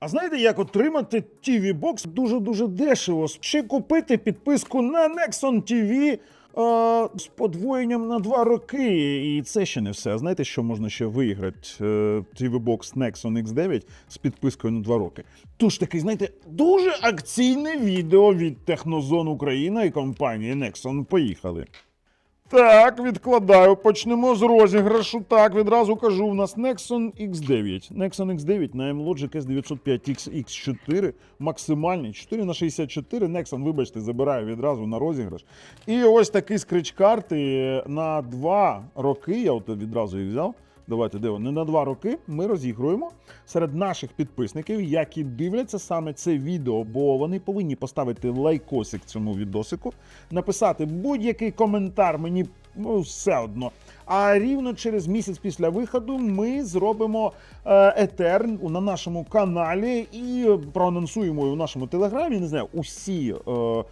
А знаєте, як отримати TV Box дуже-дуже дешево? Чи купити підписку на Nexon TV е, з подвоєнням на два роки? І це ще не все. А знаєте, що можна ще виграти? Е, TV Box Nexon X9 з підпискою на два роки. Тож таки, знаєте, дуже акційне відео від Технозон Україна і компанії Nexon. Поїхали. Так, відкладаю. Почнемо з розіграшу. Так, відразу кажу, у нас Nexon X9. Nexon X9 на M-Logic S905X X4 максимальний 4 на 64 Nexon, вибачте, забираю відразу на розіграш. І ось такий скрич-карти на 2 роки. Я от відразу їх взяв. Давайте вони на два роки ми розігруємо серед наших підписників, які дивляться саме це відео, бо вони повинні поставити лайкосик цьому відосику, написати будь-який коментар, мені ну, все одно. А рівно через місяць після виходу ми зробимо е, етер на нашому каналі і проанонсуємо у нашому телеграмі. Не знаю, усі. Е,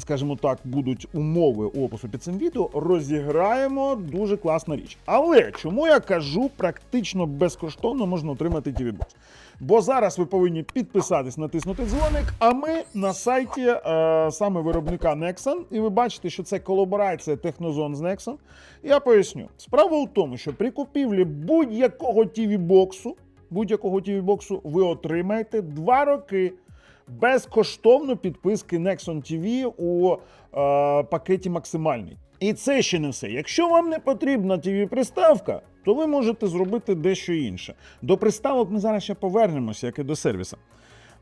скажімо так, будуть умови опису під цим відео, розіграємо дуже класна річ. Але чому я кажу, практично безкоштовно можна отримати TV Box? Бо зараз ви повинні підписатись, натиснути дзвоник. А ми на сайті е, саме виробника Nexon, і ви бачите, що це колаборація Технозон з Nexon. Я поясню. Справа у тому, що при купівлі будь-якого TV боксу, будь-якого TV боксу ви отримаєте 2 роки безкоштовно підписки Nexon TV у е, пакеті максимальний. І це ще не все. Якщо вам не потрібна tv приставка то ви можете зробити дещо інше. До приставок ми зараз ще повернемося, як і до сервіса.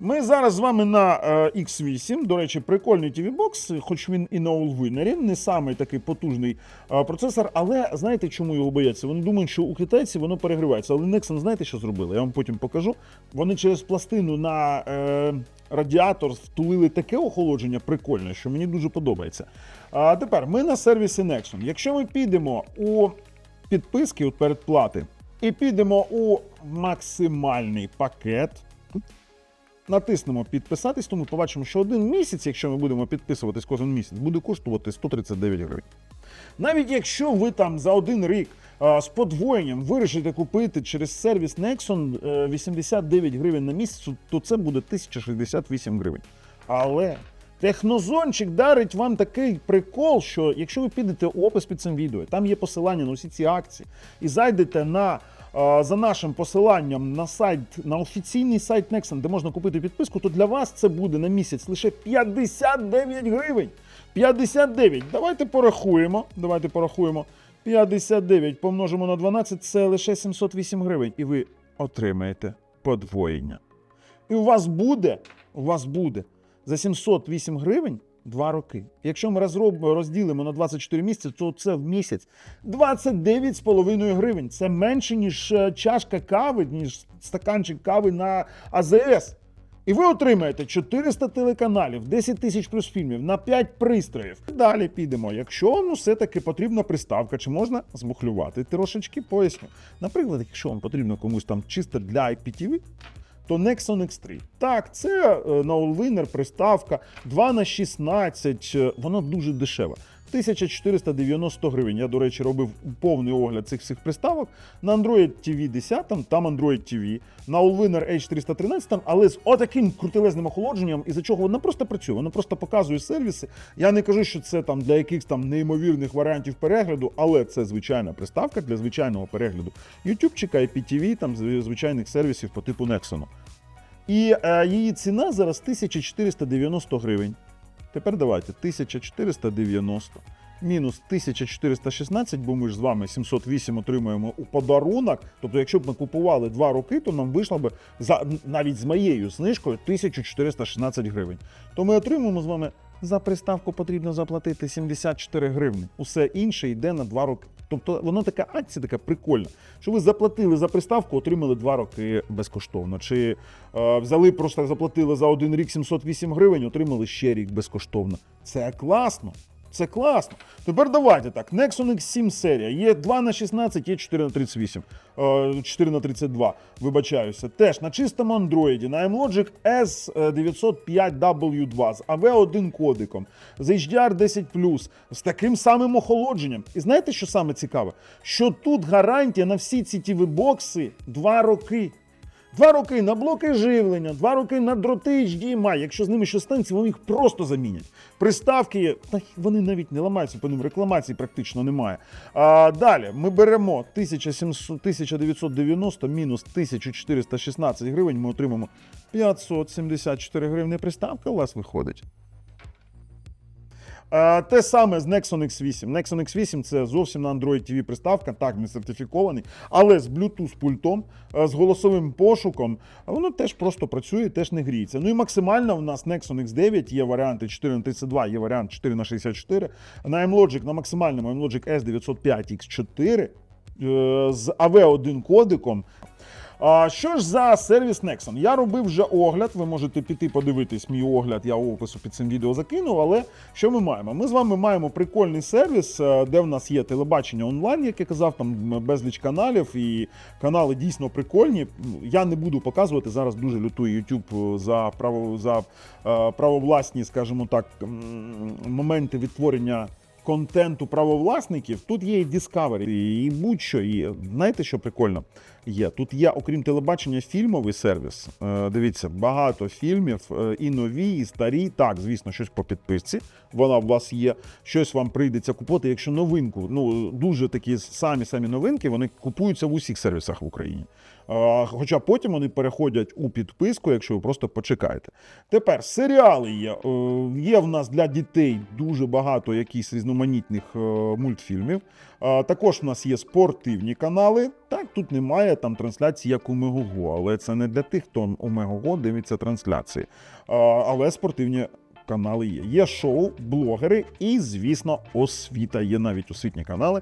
Ми зараз з вами на е, X8. До речі, прикольний tv бокс хоч він і на Allwinner, не самий такий потужний е, процесор. Але знаєте, чому його бояться? Вони думають, що у китайців воно перегрівається. Але Nexon, знаєте, що зробили? Я вам потім покажу. Вони через пластину на е, радіатор втулили таке охолодження прикольне, що мені дуже подобається. А тепер ми на сервісі Nexon. Якщо ми підемо у підписки от передплати і підемо у максимальний пакет. Натиснемо підписатись, то ми побачимо, що один місяць, якщо ми будемо підписуватись кожен місяць, буде коштувати 139 гривень. Навіть якщо ви там за один рік а, з подвоєнням вирішите купити через сервіс Nexon е, 89 гривень на місяць, то це буде 1068 гривень. Але технозончик дарить вам такий прикол, що якщо ви підете у опис під цим відео, там є посилання на усі ці акції, і зайдете на за нашим посиланням на сайт, на офіційний сайт Nexon, де можна купити підписку, то для вас це буде на місяць лише 59 гривень. 59. Давайте порахуємо. Давайте порахуємо. 59 помножимо на 12 це лише 708 гривень. І ви отримаєте подвоєння. І у вас буде, у вас буде за 708 гривень 2 роки. Якщо ми розроб, розділимо на 24 місяці, то це в місяць 29,5 гривень. Це менше, ніж е, чашка кави, ніж стаканчик кави на АЗС. І ви отримаєте 400 телеканалів, 10 тисяч плюс фільмів на 5 пристроїв. Далі підемо. Якщо вам все-таки потрібна приставка, чи можна змухлювати трошечки, поясню. Наприклад, якщо вам потрібно комусь там чисто для IPTV, то Nexon X3. Так, це е, на Allwinner приставка 2 на 16, Вона воно дуже дешеве. 1490 гривень. Я, до речі, робив повний огляд цих всіх приставок. На Android TV 10, там Android TV, на Allwinner H313, але з отаким крутелезним охолодженням, із-за чого вона просто працює, вона просто показує сервіси. Я не кажу, що це там для якихось там неймовірних варіантів перегляду, але це звичайна приставка для звичайного перегляду ютубчика, IPTV, там звичайних сервісів по типу Nexon. І е, її ціна зараз 1490 гривень. Тепер давайте 1490 мінус 1416, бо ми ж з вами 708 отримуємо у подарунок. Тобто, якщо б ми купували два роки, то нам вийшло б за навіть з моєю знижкою 1416 гривень. То ми отримуємо з вами за приставку потрібно заплатити 74 гривні. Усе інше йде на два роки. Тобто воно така акція, така прикольна, що ви заплатили за приставку, отримали 2 роки безкоштовно. Чи е, взяли, просто заплатили за один рік 708 гривень, отримали ще рік безкоштовно. Це класно. Це класно. Тепер давайте так. Nexon X7 серія. Є 2 на 16, є 4 на 38, е, 4 на 32, вибачаюся. Теж на чистому Android, на M-Logic S905W2 з AV1 кодиком, з HDR10+, з таким самим охолодженням. І знаєте, що саме цікаве? Що тут гарантія на всі ці TV-бокси 2 роки. Два роки на блоки живлення, два роки на дроти HDMI. Якщо з ними щось станеться, вони їх просто замінять. Приставки, та вони навіть не ламаються, по ним рекламації практично немає. А, далі ми беремо 1700, 1990 мінус 1416 гривень, ми отримаємо 574 гривні. Приставка у вас виходить. Е, Те саме з Nexon X8. Nexon X8 це зовсім на Android TV приставка, так, не сертифікований, але з Bluetooth пультом, е, з голосовим пошуком, воно теж просто працює, теж не гріється. Ну і максимально у нас Nexon X9 є варіанти 4 на 32, є варіант 4 на 64. На MLogic, на максимальному MLogic S905X4 е, з AV1 кодиком. А, що ж за сервіс Nexon? Я робив вже огляд. Ви можете піти подивитись мій огляд, я опису під цим відео закинув. Але що ми маємо? Ми з вами маємо прикольний сервіс, е, де в нас є телебачення онлайн, як я казав, там безліч каналів, і канали дійсно прикольні. Я не буду показувати зараз. Дуже лютує YouTube за право за е, правовласні, скажімо так, моменти відтворення контенту правовласників, тут є і Discovery, і будь-що. І знаєте, що прикольно є? Тут є, окрім телебачення, фільмовий сервіс. Е, дивіться, багато фільмів, е, і нові, і старі. Так, звісно, щось по підписці. Вона у вас є. Щось вам прийдеться купувати. Якщо новинку, ну дуже такі самі самі новинки, вони купуються в усіх сервісах в Україні. Е, Хоча потім вони переходять у підписку, якщо ви просто почекаєте. Тепер серіали є. Є в нас для дітей дуже багато якісь якихось різноманітних е, мультфільмів. Також в нас є спортивні канали. Так, тут немає там трансляції, як у Мегого, але це не для тих, хто у Мегого дивиться трансляції. Але спортивні. Канали є. Є шоу, блогери і, звісно, освіта. Є навіть освітні канали.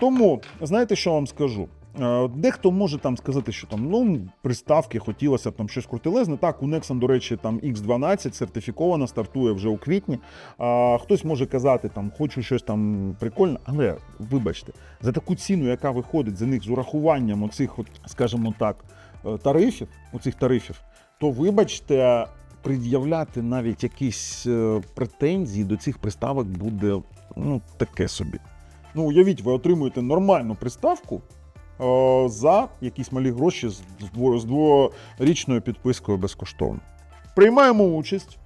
Тому, знаєте, що вам скажу? Е, Дехто може там сказати, що там ну приставки хотілося б там щось крутилезне. Так, у Nexon, до речі, там X12 сертифікована, стартує вже у квітні. А, хтось може казати, там хочу щось там прикольне, але вибачте, за таку ціну, яка виходить за них з урахуванням оцих, от, скажімо так, е, тарифів, оцих тарифів, то вибачте, пред'являти навіть якісь е, претензії до цих приставок буде ну таке собі. Ну, уявіть, ви отримуєте нормальну приставку за якісь малі гроші з дворічною підпискою безкоштовно. Приймаємо участь,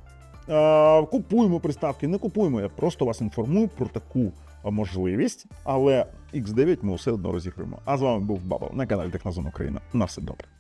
е, купуємо приставки, не купуємо. Я просто вас інформую про таку е, можливість, але X9 ми все одно розіграємо. А з вами був Бабл на каналі Технозон Україна. На все добре.